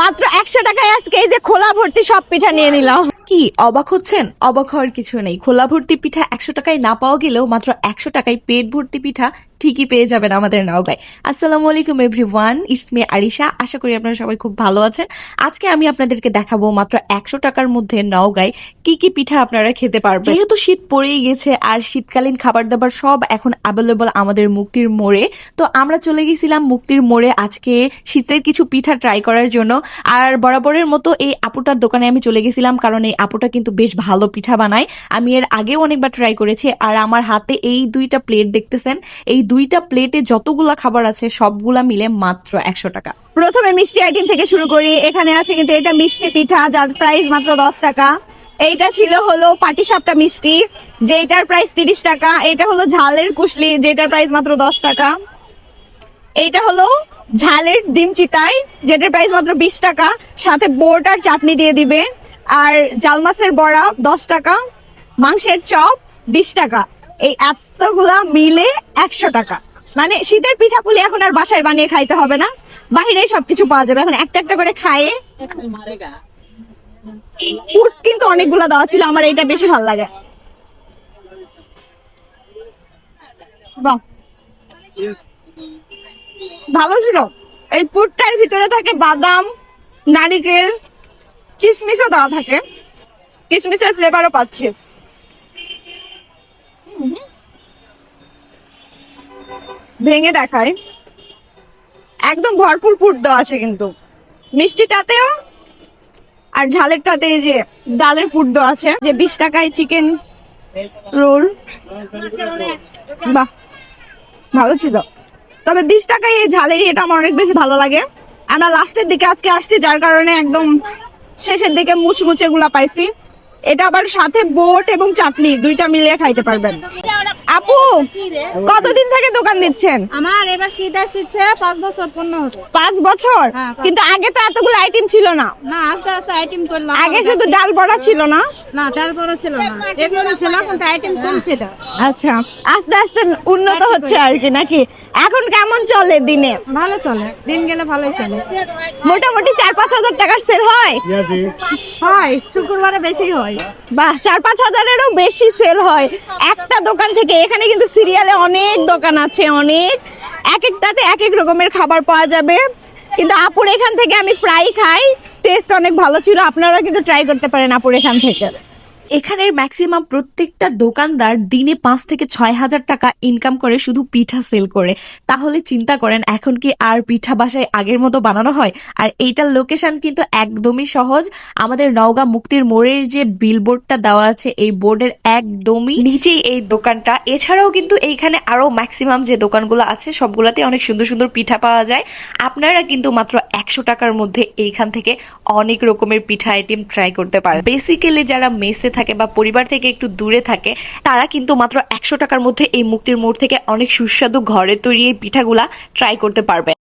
মাত্র একশো টাকায় আজকে এই যে খোলা ভর্তি সব পিঠা নিয়ে নিলাম। কি অবাক হচ্ছেন? অবাক হওয়ার কিছু নেই। খোলা ভর্তি পিঠা একশো টাকায় না পাওয়া গেলেও মাত্র একশো টাকায় পেট ভর্তি পিঠা ঠিকই পেয়ে যাবেন আমাদের নওগাঁয়। আসসালামু আলাইকুম এভরিওয়ান ইটস মে আরিশা আশা করি আপনারা সবাই খুব ভালো আছেন। আজকে আমি আপনাদেরকে দেখাবো মাত্র একশো টাকার মধ্যে নওগাঁয় কি কি পিঠা আপনারা খেতে পারবেন। যেহেতু শীত পড়েই গেছে আর শীতকালীন খাবার দাবার সব এখন অ্যাভেলেবল আমাদের মুক্তির মোড়ে, তো আমরা চলে গেছিলাম মুক্তির মোড়ে আজকে শীতের কিছু পিঠা ট্রাই করার জন্য। আর বরাবরের মতো এই আপুটার দোকানে আমি চলে গেছিলাম কারণ এই আপুটা কিন্তু বেশ ভালো পিঠা বানায়। আমি এর আগেও অনেকবার ট্রাই করেছি আর আমার হাতে এই দুইটা প্লেট দেখতেছেন। এই দুইটা প্লেটে যতগুলা খাবার আছে, সবগুলা মিলে মাত্র একশো টাকা। প্রথমে মিষ্টি আইটেম থেকে শুরু করি। এখানে আছে কিন্তু এটা মিষ্টি পিঠা, যার প্রাইস মাত্র দশ টাকা। এইটা ছিল হলো পাটিসাপটা মিষ্টি, যেটার প্রাইস তিরিশ টাকা। এটা হলো ঝালের কুশলি, যেটার প্রাইস মাত্র দশ টাকা। এইটা হলো ঝালের ডিম চিতাই, যেটার প্রাইস মাত্র বিশ টাকা। সাথে আর চাটনি দিয়ে দিবে। আর জাল মাছের বড়া দশ টাকা মাংসের চপ বিশ টাকা। এই এতগুলা মিলে একশো টাকা। মানে শীতের পিঠাপুলি এখন আর বাসায় বানিয়ে খাইতে হবে না। বাহিরে সবকিছু পাওয়া যাবে। এখন একটা একটা করে খায়ে পুট কিন্তু অনেকগুলা দেওয়া ছিল আমার এটা বেশি ভালো লাগে। বাহ। ভালো ছিল। এই পুরটার ভিতরে থাকে বাদাম নারিকেল কিশমিশও দেওয়া থাকে। কিশমিশের ফ্লেভারও পাচ্ছি। ভেঙে দেখায় একদম ভরপুর পুর দেওয়া আছে কিন্তু। মিষ্টিটাতেও আর ঝালেরটাতে এই যে ডালের পুর দেওয়া আছে। যে বিশ টাকায় চিকেন রোল বাহ, ভালো ছিল। তবে বিশ টাকায় এই ঝালেরই এটা আমার অনেক বেশি ভালো লাগে। আমরা লাস্টের দিকে আজকে আসছি, যার কারণে একদম শেষের দিকে মুচমুচে গুলা পাইছি। এটা আবার সাথে বোট এবং চাটনি, দুইটা মিলিয়ে খাইতে পারবেন। আপু কতদিন থেকে দোকান দিচ্ছেন? আমার এবার শীত আসছে পাঁচ বছর পূর্ণ পাঁচ বছর? হ্যাঁ, কিন্তু আগে তো এতগুলো আইটেম ছিল না। না আস্তে আস্তে আইটেম করলাম আগে শুধু ডাল বড়া ছিল না? না তারপরে ছিল না। এগুলো ছিল কিন্তু আইটেম কমছে এটা আচ্ছা আস্তে আস্তে উন্নত হচ্ছে আর কি নাকি? এখন কেমন চলে দিনে? ভালো চলে। দিন গেলে ভালোই চলে। মোটামুটি চার পাঁচ হাজার টাকার সেল হয়? হয় শুক্রবারে বেশি হয়। বাহ চার পাঁচ হাজারেরও বেশি সেল হয়। একটা দোকান থেকে এখানে কিন্তু সিরিয়ালে অনেক দোকান আছে, অনেক। এক একটাতে এক এক রকমের খাবার পাওয়া যাবে। কিন্তু আপুর এখান থেকে আমি প্রায় খাই। টেস্ট অনেক ভালো ছিল। আপনারা কিন্তু ট্রাই করতে পারেন আপুর এখান থেকে। এখানের ম্যাক্সিমাম প্রত্যেকটা দোকানদার দিনে পাঁচ থেকে ছয় হাজার টাকা ইনকাম করে শুধু পিঠা সেল করে। তাহলে চিন্তা করেন, এখন কি আর পিঠা বাসায় আগের মতো বানানো হয়? আর এইটার লোকেশন কিন্তু একদমই সহজ। আমাদের নওগাঁ মুক্তির মোড়ের যে বিলবোর্ডটা দেওয়া আছে, এই বোর্ডের একদমই নিচেই এই দোকানটা। এছাড়াও কিন্তু এইখানে আরও ম্যাক্সিমাম যে দোকানগুলো আছে, সবগুলাতে অনেক সুন্দর সুন্দর পিঠা পাওয়া যায়। আপনারা কিন্তু মাত্র একশো টাকার মধ্যে এইখান থেকে অনেক রকমের পিঠা আইটেম ট্রাই করতে পারেন। বেসিক্যালি যারা মেসে থাকে বা পরিবার থেকে একটু দূরে থাকে, তারা কিন্তু মাত্র একশো টাকার মধ্যে এই মুক্তির মোড় থেকে অনেক সুস্বাদু ঘরে তৈরি এই পিঠাগুলা ট্রাই করতে পারবেন